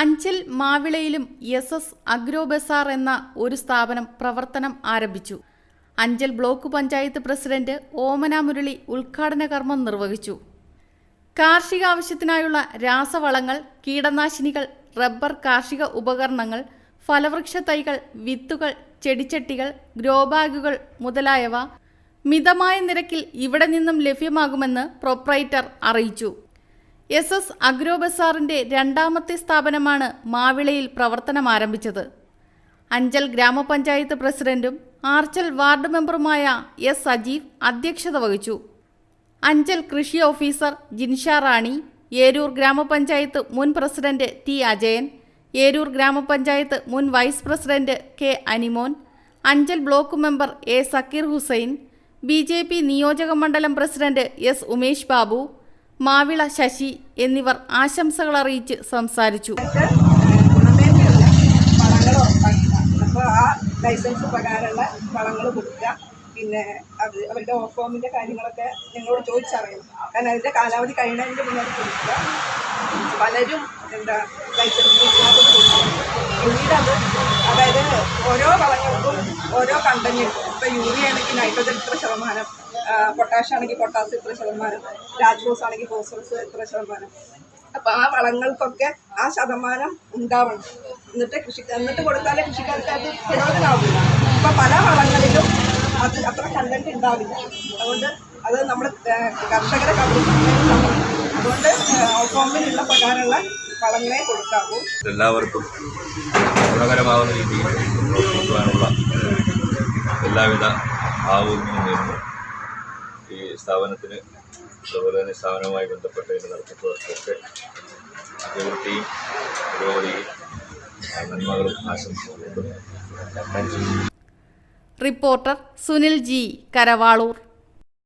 അഞ്ചൽ മാവിളയിലും S S agro bazaar എന്ന ഒരു സ്ഥാപനം പ്രവർത്തനം ആരംഭിച്ചു. അഞ്ചൽ ബ്ലോക്ക് പഞ്ചായത്ത് പ്രസിഡന്റ് ഓമന മുരളി ഉദ്ഘാടന കർമ്മം നിർവഹിച്ചു. കാർഷിക ആവശ്യത്തിനായുള്ള രാസവളങ്ങൾ കീടനാശിനികൾ റബ്ബർ കാർഷിക ഉപകരണങ്ങൾ ഫലവൃക്ഷ തൈകൾ വിത്തുകൾ ചെടിച്ചട്ടികൾ ഗ്രോബാഗുകൾ മുതലായവ മിതമായ നിരക്കിൽ ഇവിടെ നിന്നും ലഭ്യമാകുമെന്ന് പ്രൊപ്രൈറ്റർ അറിയിച്ചു. എസ് എസ് അഗ്രോ ബസാറിന്റെ രണ്ടാമത്തെ സ്ഥാപനമാണ് മാവിളയിൽ പ്രവർത്തനം ആരംഭിച്ചത്. അഞ്ചൽ ഗ്രാമപഞ്ചായത്ത് പ്രസിഡന്റും ആർച്ചൽ വാർഡ് മെമ്പറുമായ എസ് സജീവ് അധ്യക്ഷത വഹിച്ചു. അഞ്ചൽ കൃഷി ഓഫീസർ ജിൻഷ റാണി ഏരൂർ ഗ്രാമപഞ്ചായത്ത് മുൻ പ്രസിഡന്റ് ടി അജയൻ ഏരൂർ ഗ്രാമപഞ്ചായത്ത് മുൻ vice president K Animon Anchal block member A Zakir Hussain B നിയോജക മണ്ഡലം പ്രസിഡന്റ് എസ് ഉമേഷ് ബാബു മാവിള ശശി എന്നിവർ ആശംസകൾ അറിയിച്ച് സംസാരിച്ചു. ആ ലൈസൻസ് പ്രകാരമുള്ള വളങ്ങൾ കൊടുക്കുക പിന്നെ അത് അവരുടെ ഓഫോമിന്റെ കാര്യങ്ങളൊക്കെ ഞങ്ങളോട് ചോദിച്ചറിയണം കാരണം അതിന്റെ കാലാവധി കഴിയുന്നതിന്റെ മുന്നേ കൊടുക്കുക. പലരും എന്താ ലൈസൻസ് പിന്നീട് അത് അതായത് ഓരോ വളങ്ങൾക്കും ഓരോ കണ്ടന്റ് ഇപ്പോൾ യൂറിയ ആണെങ്കിൽ നൈട്രജൻ ഇത്ര ശതമാനം പൊട്ടാഷ് ആണെങ്കിൽ പൊട്ടാസ് ഇത്ര ശതമാനം രാജ്ഫോസ് ആണെങ്കിൽ ഫോസ്ഫറസ് ഇത്ര ശതമാനം. അപ്പൊ ആ വളങ്ങൾക്കൊക്കെ ആ ശതമാനം ഉണ്ടാവണം. എന്നിട്ട് കൃഷി എന്നിട്ട് കൊടുത്താലേ കൃഷിക്കാർക്ക് അത് പ്രയോജനമാവില്ല ഇപ്പൊ പല വളങ്ങളിലും അത് അത്ര കണ്ടന്റ് ഉണ്ടാവില്ല. അതുകൊണ്ട് അത് നമ്മൾ കർഷകരെ കബളിപ്പിക്കുന്നതിന് സമയം അതുകൊണ്ട് ഓട്ടോമിനുള്ള പ്രകാരമുള്ള വളങ്ങളെ കൊടുക്കാവൂ. എല്ലാവർക്കും ഗുണകരമാവുന്ന രീതിയിൽ എല്ലാവിധ ഭാവങ്ങളും നേരുന്നു ഈ സ്ഥാപനത്തിന് അതുപോലെ തന്നെ സ്ഥാപനവുമായി ബന്ധപ്പെട്ട് ഇതിന്റെ നടത്തിപ്പുകൾക്കൊക്കെ അഭിവൃദ്ധിയും പുരോഗതിയും നന്മകളും ആശംസകളും റിപ്പോർട്ടർ സുനിൽ ജി കരവാളൂർ.